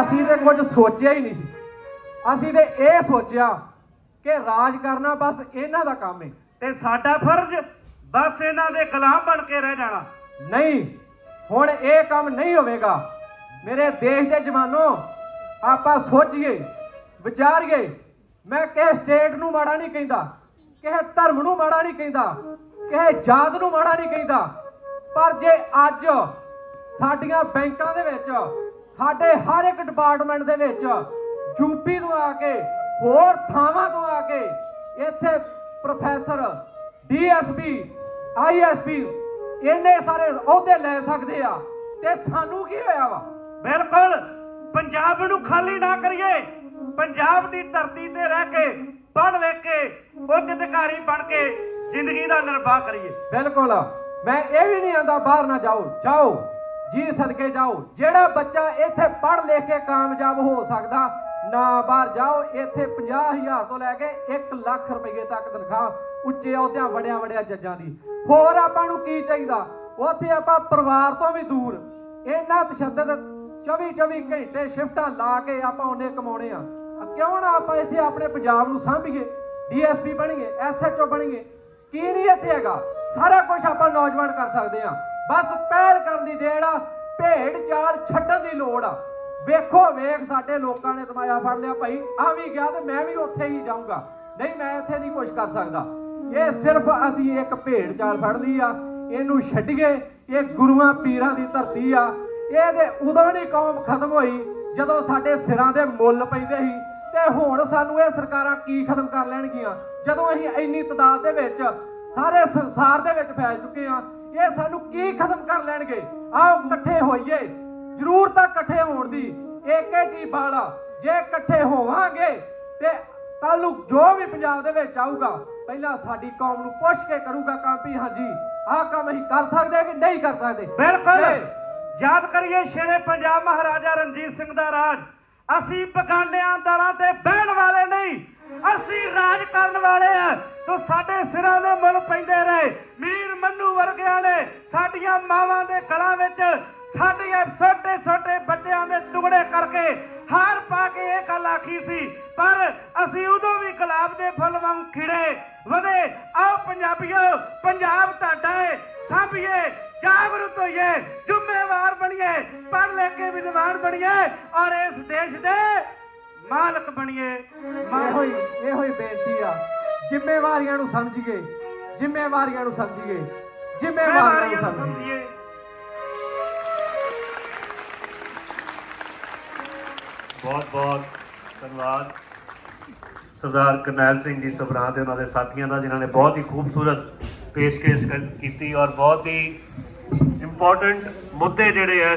ਅਸੀਂ ਤੇ ਕੁਝ ਸੋਚਿਆ ਹੀ ਨਹੀਂ ਸੀ। ਅਸੀਂ ਤੇ ਇਹ ਸੋਚਿਆ ਕਿ ਰਾਜ ਕਰਨਾ ਬਸ ਇਹਨਾਂ ਦਾ ਕੰਮ ਹੈ ਤੇ ਸਾਡਾ ਫਰਜ਼ ਬਸ ਇਹਨਾਂ ਦੇ ਗੁਲਾਮ ਬਣ ਕੇ ਰਹਿ ਜਾਣਾ। ਨਹੀਂ ਹੁਣ ਇਹ ਕੰਮ ਨਹੀਂ ਹੋਵੇਗਾ। ਮੇਰੇ ਦੇਸ਼ ਦੇ ਜਵਾਨੋ ਆਪਾਂ ਸੋਚੀਏ ਵਿਚਾਰੀਏ। ਮੈਂ ਕਿਸੇ ਸਟੇਟ ਨੂੰ ਮਾੜਾ ਨਹੀਂ ਕਹਿੰਦਾ ਕਿਸੇ ਧਰਮ ਨੂੰ ਮਾੜਾ ਨਹੀਂ ਕਹਿੰਦਾ ਕਿਸੇ ਜਾਤ ਨੂੰ ਮਾੜਾ ਨਹੀਂ ਕਹਿੰਦਾ। ਪਰ ਜੇ ਅੱਜ ਸਾਡੀਆਂ ਬੈਂਕਾਂ ਦੇ ਵਿੱਚ ਸਾਡੇ ਹਰ ਇੱਕ ਡਿਪਾਰਟਮੈਂਟ ਦੇ ਵਿੱਚ ਯੂਪੀ ਤੋਂ ਆ ਕੇ ਹੋਰ ਥਾਵਾਂ ਤੋਂ ਆ ਕੇ ਇੱਥੇ ਪ੍ਰੋਫੈਸਰ ਡੀਐਸਪੀ ਆਈਐਸਪੀ ਇੰਨੇ ਸਾਰੇ ਅਹੁਦੇ ਲੈ ਸਕਦੇ ਆ ਤੇ ਸਾਨੂੰ ਕੀ ਹੋਇਆ ਵਾ? ਬਿਲਕੁਲ ਪੰਜਾਬ ਨੂੰ ਖਾਲੀ ਨਾ ਕਰੀਏ। ਪੰਜਾਬ ਦੀ ਧਰਤੀ ਤੇ ਰਹਿ ਕੇ ਪੜ੍ਹ ਲਿਖ ਕੇ ਉੱਚ ਅਧਿਕਾਰੀ ਬਣ ਕੇ ਜ਼ਿੰਦਗੀ ਦਾ ਨਿਰਵਾਹ ਕਰੀਏ। ਬਿਲਕੁਲ ਮੈਂ ਇਹ ਵੀ ਨਹੀਂ ਆਂਦਾ ਬਾਹਰ ਨਾ ਜਾਓ ਜਾਓ। ਜੀ ਸਦਕੇ ਜਾਓ, ਜਿਹੜਾ ਬੱਚਾ ਇੱਥੇ ਪੜ੍ਹ ਲਿਖ ਕੇ ਕਾਮਯਾਬ ਹੋ ਸਕਦਾ, ਨਾ ਬਾਹਰ ਜਾਓ, ਇੱਥੇ 50000 ਤੋਂ ਲੈ ਕੇ 1 ਲੱਖ ਰੁਪਏ ਤੱਕ ਤਨਖਾਹ ਉੱਚੇ ਅਹੁਦਿਆਂ ਵੜਿਆ ਵੜਿਆ ਜੱਜਾਂ ਦੀ। ਹੋਰ ਆਪਾਂ ਨੂੰ ਕੀ ਚਾਹੀਦਾ? ਉੱਥੇ ਆਪਾਂ ਪਰਿਵਾਰ ਤੋਂ ਵੀ ਦੂਰ ਇਹਨਾਂ ਤਸ਼ੱਦਦ 24 24 ਘੰਟੇ ਸ਼ਿਫਟਾਂ ਲਾ ਕੇ ਆਪਾਂ ਉਹਨੇ ਕਮਾਉਣੇ ਆ। ਆ ਕਿਉਂ ਨਾ ਆਪਾਂ ਇੱਥੇ ਆਪਣੇ ਪੰਜਾਬ ਨੂੰ ਸਾਂਭੀਏ ਡੀਐਸਪੀ ਬਣੀਏ ਐਸਐਚਓ ਬਣੀਏ, ਕੀ ਨਹੀਂ ਇੱਥੇ ਹੈਗਾ? ਸਾਰਾ ਕੁਝ ਆਪਾਂ ਨੌਜਵਾਨ ਕਰ ਸਕਦੇ ਆ। ਬਸ ਪਹਿਲ ਕਰਨ ਦੀ ਡੇੜ ਆ, ਭੇਡ ਚਾਲ ਛੱਡਣ ਦੀ ਲੋੜ ਆ। ਵੇਖੋ, ਵੇਖ ਸਾਡੇ ਲੋਕਾਂ ਨੇ ਤਮਾਇਆ ਫੜ ਲਿਆ ਭਾਈ ਆ ਵੀ ਗਿਆ ਤੇ ਮੈਂ ਵੀ ਉੱਥੇ ਹੀ ਜਾਊਂਗਾ। ਨਹੀਂ, ਮੈਂ ਇੱਥੇ ਨਹੀਂ ਕੁਝ ਕਰ ਸਕਦਾ। ਇਹ ਸਿਰਫ ਅਸੀਂ ਇੱਕ ਭੇਡ ਚਾਲ ਫੜ ਲਈ ਆ, ਇਹਨੂੰ ਛੱਡੀਏ, ਇਹ ਗੁਰੂਆਂ ਪੀਰਾਂ ਦੀ ਧਰਤੀ ਆ। ਇਹਦੇ ਉਦੋਂ ਨਹੀਂ ਕੌਮ ਖਤਮ ਹੋਈ, ਜਦੋਂ ਸਾਡੇ ਸਿਰਾਂ ਦੇ ਮੁੱਲ ਪੈਂਦੇ ਸੀ, ਤੇ ਹੁਣ ਸਾਨੂੰ ਇਹ ਸਰਕਾਰਾਂ ਕੀ ਖਤਮ ਕਰ ਲੈਣਗੀਆਂ? ਜਦੋਂ ਅਸੀਂ ਇੰਨੀ ਤਦਾਦ ਦੇ ਵਿੱਚ ਸਾਰੇ ਸੰਸਾਰ ਦੇ ਵਿੱਚ ਫੈਲ ਚੁੱਕੇ ਆ ਇਹ ਸਾਨੂੰ ਕੀ ਖਤਮ ਕਰ ਲੈਣਗੇ? ਆਓ ਇਕੱਠੇ ਹੋਈਏ। ਜ਼ਰੂਰਤ ਆ ਇਕੱਠੇ ਹੋਣ ਦੀ। ਏਕੇ ਜੀ ਬਾਲਾ ਜੇ ਇਕੱਠੇ ਹੋਵਾਂਗੇ ਤੇ ਕੱਲ ਨੂੰ ਜੋ ਵੀ ਪੰਜਾਬ ਦੇ ਵਿੱਚ ਆਊਗਾ ਪਹਿਲਾਂ ਸਾਡੀ ਕੌਮ ਨੂੰ ਪੁੱਛ ਕੇ ਕਰੂਗਾ ਕੰਮ ਵੀ ਹਾਂਜੀ ਆਹ ਕੰਮ ਅਸੀਂ ਕਰ ਸਕਦੇ ਕਿ ਨਹੀਂ ਕਰ ਸਕਦੇ। ਬਿਲਕੁਲ। ਤੇ ਯਾਦ ਕਰੀਏ ਸ਼ੇਰੇ ਪੰਜਾਬ ਮਹਾਰਾਜਾ ਰਣਜੀਤ ਸਿੰਘ ਦਾ ਰਾਜ। ਅਸੀਂ ਬਗਾਨਿਆਂ ਦਰਾਂ ਤੇ ਬਹਿਣ ਵਾਲੇ ਨਹੀਂ। ਅਸੀਂ ਰਾਜ ਕਰਨ ਵਾਲੇ ਆ। ਤੋ ਸਾਡੇ ਸਿਰਾਂ ਦੇ ਮੁੱਲ ਪੈਂਦੇ ਰਹੇ। ਮੀਰ ਮੰਨੂ ਵਰਗਿਆਂ ਨੇ ਸਾਡੀਆਂ ਮਾਵਾਂ ਦੇ ਗਲਾਂ ਵਿੱਚ ਸਾਡੀਆਂ ਛੋਟੇ ਛੋਟੇ ਬੱਚਿਆਂ ਦੇ ਟੁਕੜੇ ਕਰਕੇ ਹਾਰ ਪਾ ਕੇ ਇਹ ਗੱਲ ਆਖੀ ਸੀ। ਪਰ ਅਸੀਂ ਉਦੋਂ ਵੀ ਗੁਲਾਬ ਦੇ ਫੁੱਲ ਵਾਂਗ ਖਿੜੇ। ਵਧੇ, ਆਓ ਪੰਜਾਬੀਓ, ਪੰਜਾਬ ਤੁਹਾਡਾ ਏ। ਸਾਂਭੀਏ, ਜਾਗਰੂਕ ਹੋਈਏ, ਜ਼ਿੰਮੇਵਾਰ ਬਣੀਏ ਪੜ੍ਹ ਲੈ ਕੇ ਵਿਦਵਾਨ ਬਣੀਏ ਔਰ ਇਸ ਦੇਸ਼ ਦੇ ਮਾਲਕ ਬਣੀਏ। ਇਹੋ ਹੀ ਇਹੋ ਹੀ ਬੇਨਤੀ ਆ। ਜ਼ਿੰਮੇਵਾਰੀਆਂ ਨੂੰ ਸਮਝੀਏ। ਜ਼ਿੰਮੇਵਾਰੀਆਂ ਨੂੰ ਸਮਝੀਏ। ਜ਼ਿੰਮੇਵਾਰੀਆਂ ਨੂੰ ਸਮਝੀਏ। ਬਹੁਤ ਬਹੁਤ ਧੰਨਵਾਦ। ਸਰਦਾਰ ਕਰਨੈਲ ਸਿੰਘ ਜੀ ਸਭਰਾਂ ਦੇ, ਉਹਨਾਂ ਦੇ ਸਾਥੀਆਂ ਦਾ, ਜਿਨ੍ਹਾਂ ਨੇ ਬਹੁਤ ਹੀ ਖੂਬਸੂਰਤ ਪੇਸ਼ਕਸ਼ ਕਰ- ਕੀਤੀ ਔਰ ਬਹੁਤ ਹੀ ਇੰਪੋਰਟੈਂਟ ਮੁੱਦੇ ਜਿਹੜੇ ਆ